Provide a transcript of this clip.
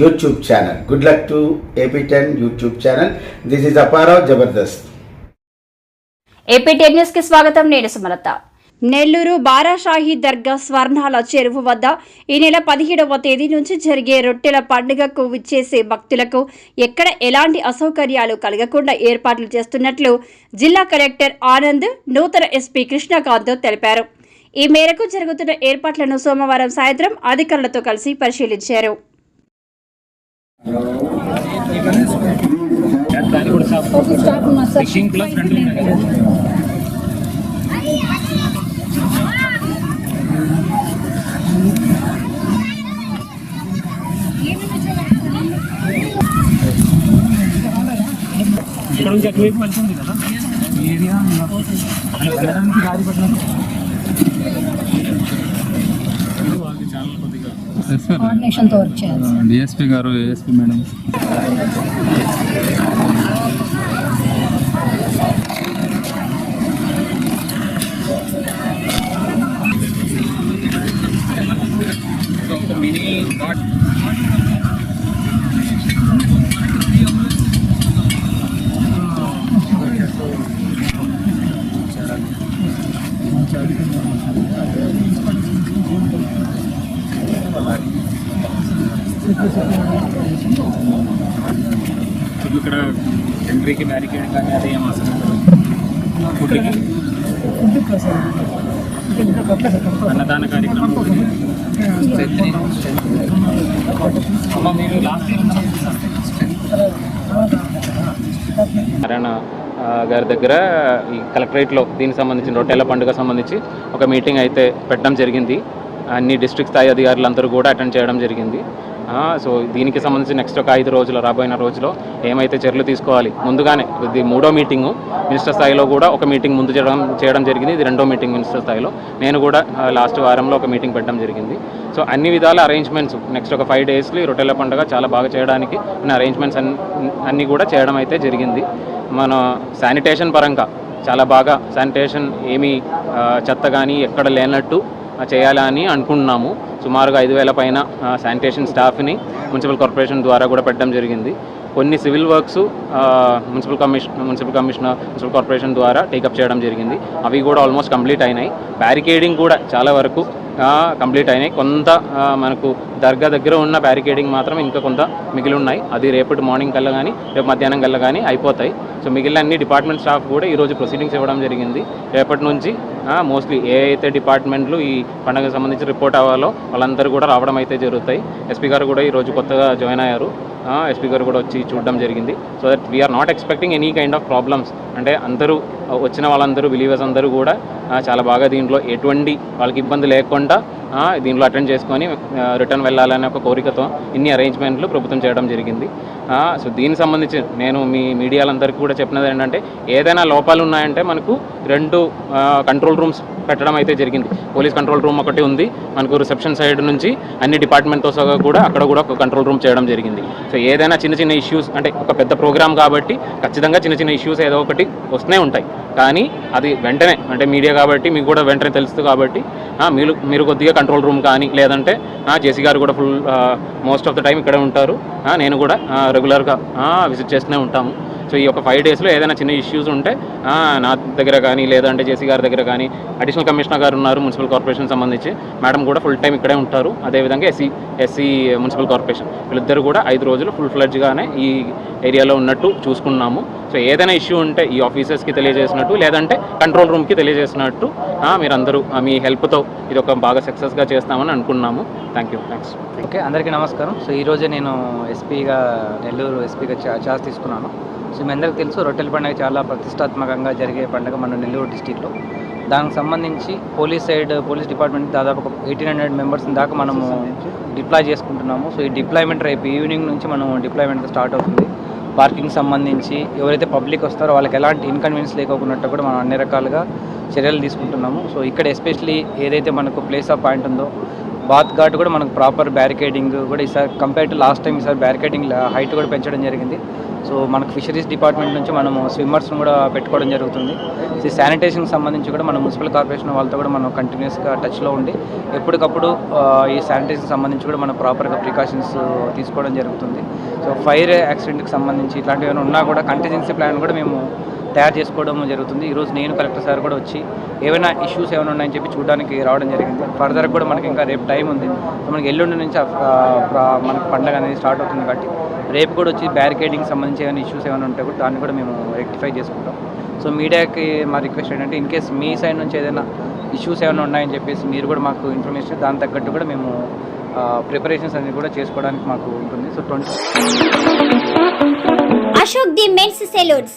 YouTube channel good luck to AP ten YouTube channel this is Apparao Jabardasth AP ten న్యూస్కి స్వాగతం. నేను సుమలత. నెల్లూరు బారాషాహి దర్గా స్వర్ణాల చెరువు వద్ద ఈ నెల పదిహేడవ తేదీ నుంచి జరిగే రొట్టెల పండుగకు విచ్చేసే భక్తులకు ఎక్కడ ఎలాంటి అసౌకర్యాలు కలగకుండా ఏర్పాట్లు చేస్తున్నట్లు జిల్లా కలెక్టర్ ఆనంద్ నూతన ఎస్పీ కృష్ణకాంత్ తెలిపారు. ఈ మేరకు జరుగుతున్న ఏర్పాట్లను సోమవారం సాయంత్రం అధికారులతో కలిసి పరిశీలించారు. ఫిషింగ్ ప్లస్ రెండు ఉన్నాయి కదా ఇక్కడ నుంచి అటువైపు వెళ్తుంది కదా ఈ ఏరియా ఇలా వెళ్ళడానికి కోఆర్డినేషన్తో వర్క్ చేయాలి డిఎస్పీ గారు ఏఎస్పీ మేడం ఇప్పుడు ఇక్కడ ఎంట్రీకి బ్యారికేడ్ కానీ అదే ఏం అవసరం ఫుడ్కి అన్నదాన కార్యక్రమం. అమ్మ మీరు లాస్ట్ నారాయణ గారి దగ్గర ఈ కలెక్టరేట్లో దీనికి సంబంధించి రొట్టెల పండుగ సంబంధించి ఒక మీటింగ్ అయితే పెట్టడం జరిగింది. అన్ని డిస్ట్రిక్ట్ స్థాయి అధికారులందరూ కూడా అటెండ్ చేయడం జరిగింది. సో దీనికి సంబంధించి నెక్స్ట్ ఒక ఐదు రోజులు రాబోయిన రోజులో ఏమైతే చర్యలు తీసుకోవాలి ముందుగానే ఇది మూడో మీటింగు మినిస్టర్ స్థాయిలో కూడా ఒక మీటింగ్ ముందు చేయడం చేయడం జరిగింది. ఇది రెండో మీటింగ్ మినిస్టర్ స్థాయిలో. నేను కూడా లాస్ట్ వారంలో ఒక మీటింగ్ పెట్టడం జరిగింది. సో అన్ని విధాల అరేంజ్మెంట్స్ నెక్స్ట్ ఒక ఫైవ్ డేస్లో ఈ రొట్టెల పండుగ చాలా బాగా చేయడానికి ఉన్న అరేంజ్మెంట్స్ అన్ని అన్నీ కూడా చేయడం అయితే జరిగింది. మన శానిటేషన్ పరంగా చాలా బాగా శానిటేషన్ ఏమీ చెత్త కానీ ఎక్కడ లేనట్టు చేయాలని అనుకుంటున్నాము. సుమారుగా ఐదు వేల పైన శానిటేషన్ స్టాఫ్ని మున్సిపల్ కార్పొరేషన్ ద్వారా కూడా పెట్టడం జరిగింది. కొన్ని civil works municipal commission municipal commissioner municipal corporation ద్వారా టేకప్ చేయడం జరిగింది. అవి కూడా ఆల్మోస్ట్ కంప్లీట్ అయినాయి. బ్యారికేడింగ్ కూడా చాలా వరకు కంప్లీట్ అయినాయి. కొంత మనకు దర్గా దగ్గర ఉన్న బ్యారికేడింగ్ మాత్రం ఇంకా కొంత మిగిలి ఉన్నాయి. అది రేపటి మార్నింగ్ కల్లా కానీ రేపు మధ్యాహ్నం కల్లా కానీ అయిపోతాయి. సో మిగిలిన అన్ని డిపార్ట్మెంట్ స్టాఫ్ కూడా ఈరోజు ప్రొసీడింగ్స్ ఇవ్వడం జరిగింది. రేపటి నుంచి మోస్ట్లీ ఏ అయితే డిపార్ట్మెంట్లు ఈ పండుగకు సంబంధించి రిపోర్ట్ అవ్వాలో వాళ్ళందరూ కూడా రావడం అయితే జరుగుతాయి. ఎస్పీ గారు కూడా ఈరోజు కొత్తగా జాయిన్ అయ్యారు. ఎస్పీ గారు కూడా వచ్చి చూడడం జరిగింది. So that we are not expecting any kind of problems అంటే అందరూ వచ్చిన వాళ్ళందరూ బిలీవర్స్ అందరూ కూడా చాలా బాగా దీంట్లో ఎటువంటి వాళ్ళకి ఇబ్బంది లేకుండా దీంట్లో అటెండ్ చేసుకొని రిటర్న్ వెళ్ళాలనే ఒక కోరికతో ఇన్ని అరేంజ్మెంట్లు ప్రభుత్వం చేయడం జరిగింది. సో దీనికి సంబంధించి నేను మీ మీడియాలందరికీ కూడా చెప్పినది ఏంటంటే ఏదైనా లోపాలు ఉన్నాయంటే మనకు రెండు కంట్రోల్ రూమ్స్ పెట్టడం అయితే జరిగింది. పోలీస్ కంట్రోల్ రూమ్ ఒకటి ఉంది. మనకు రిసెప్షన్ సైడ్ నుంచి అన్ని డిపార్ట్మెంట్తో సహా కూడా అక్కడ కూడా ఒక కంట్రోల్ రూమ్ చేయడం జరిగింది. సో ఏదైనా చిన్న చిన్న ఇష్యూస్ అంటే ఒక పెద్ద ప్రోగ్రామ్ కాబట్టి ఖచ్చితంగా చిన్న చిన్న ఇష్యూస్ ఏదో ఒకటి వస్తూనే ఉంటాయి. కానీ అది వెంటనే అంటే మీడియా కాబట్టి మీకు కూడా వెంటనే తెలుస్తుంది కాబట్టి మీరు మీరు కొద్దిగా కంట్రోల్ రూమ్ కానీ లేదంటే జేసీ గారు కూడా full most of the time ఇక్కడే ఉంటారు. నేను కూడా రెగ్యులర్గా విజిట్ చేస్తూనే ఉంటాము. సో ఈ యొక్క ఫైవ్ డేస్లో ఏదైనా చిన్న ఇష్యూస్ ఉంటే నా దగ్గర కానీ లేదంటే జేసీ గారి దగ్గర కానీ అడిషనల్ కమిషనర్ గారు ఉన్నారు మున్సిపల్ కార్పొరేషన్ సంబంధించి. మేడం కూడా ఫుల్ టైం ఇక్కడే ఉంటారు. అదేవిధంగా ఎస్సీ ఎస్సీ మున్సిపల్ కార్పొరేషన్ వీళ్ళిద్దరు కూడా ఐదు రోజులు ఫుల్ ఫ్లడ్జ్గానే ఈ ఏరియాలో ఉన్నట్టు చూసుకున్నాము. సో ఏదైనా ఇష్యూ ఉంటే ఈ ఆఫీసర్స్కి తెలియజేసినట్టు లేదంటే కంట్రోల్ రూమ్కి తెలియజేసినట్టు మీరందరూ మీ హెల్ప్తో ఇది ఒక బాగా సక్సెస్గా చేస్తామని అనుకున్నాము. థ్యాంక్ యూ థ్యాంక్స్ ఓకే అందరికీ నమస్కారం. సో ఈరోజే నేను ఎస్పీగా నెల్లూరు ఎస్పీగా చా ఛార్జ్ తీసుకున్నాను. సో మీ అందరికీ తెలుసు రొట్టెల పండుగ చాలా ప్రతిష్టాత్మకంగా జరిగే పండుగ మన నెల్లూరు డిస్టిక్లో. దానికి సంబంధించి పోలీస్ సైడ్ పోలీస్ డిపార్ట్మెంట్ దాదాపు ఒక ఎయిటీన్ హండ్రెడ్ మెంబర్స్ దాకా మనము డిప్లాయ్ చేసుకుంటున్నాము. సో ఈ డిప్లాయ్మెంట్ రేపు ఈవినింగ్ నుంచి మనం డిప్లాయ్మెంట్ స్టార్ట్ అవుతుంది. పార్కింగ్ సంబంధించి ఎవరైతే పబ్లిక్ వస్తారో వాళ్ళకి ఎలాంటి ఇన్కన్వీనియన్స్ లేకోకున్నట్టు కూడా మనం అన్ని రకాలుగా చర్యలు తీసుకుంటున్నాము. సో ఇక్కడ ఎస్పెషలీ ఏదైతే మనకు ప్లేస్ ఆఫ్ పాయింట్ ఉందో బాత్ ఘాట్ కూడా మనకు ప్రాపర్ బ్యారికేడింగ్ కూడా ఈసారి కంపేర్ టు లాస్ట్ టైం ఈసారి బ్యారికేడింగ్ హైట్ కూడా పెంచడం జరిగింది. సో మనకు ఫిషరీస్ డిపార్ట్మెంట్ నుంచి మనము స్విమ్మర్స్ని కూడా పెట్టుకోవడం జరుగుతుంది. ఈ శానిటేషన్కి సంబంధించి కూడా మన మున్సిపల్ కార్పొరేషన్ వాళ్ళతో కూడా మనం కంటిన్యూస్గా టచ్లో ఉండి ఎప్పటికప్పుడు ఈ శానిటేషన్కి సంబంధించి కూడా మనం ప్రాపర్గా ప్రికాషన్స్ తీసుకోవడం జరుగుతుంది. సో ఫైర్ యాక్సిడెంట్కి సంబంధించి ఇట్లాంటివి ఏమైనా ఉన్నా కూడా కంటిజెన్సీ ప్లాన్ కూడా మేము తయారు చేసుకోవడం జరుగుతుంది. ఈరోజు నేను కలెక్టర్ సార్ కూడా వచ్చి ఏమైనా ఇష్యూస్ ఏమైనా ఉన్నాయని చెప్పి చూడడానికి రావడం జరిగింది. ఫర్దర్ కూడా మనకి ఇంకా రేపు టైం ఉంది. మనకి ఎల్లుండి నుంచి ఆ, మనకి పండగ అనేది స్టార్ట్ అవుతుంది కాబట్టి రేపు కూడా వచ్చి బ్యారికేడింగ్ సంబంధించి ఏమైనా ఇష్యూస్ ఏమైనా ఉంటే కూడా దాన్ని కూడా మేము రెక్టిఫై చేసుకుంటాం. సో మీడియాకి మా రిక్వెస్ట్ ఏంటంటే ఇన్ కేస్ మీ సైడ్ నుంచి ఏదైనా ఇష్యూస్ ఏమైనా ఉన్నాయని చెప్పేసి మీరు కూడా మాకు ఇన్ఫర్మేషన్ దాని తగ్గట్టు కూడా మేము ప్రిపరేషన్స్ అనేది కూడా చేసుకోవడానికి మాకు ఉంటుంది. So twenty Ashok the men's salons.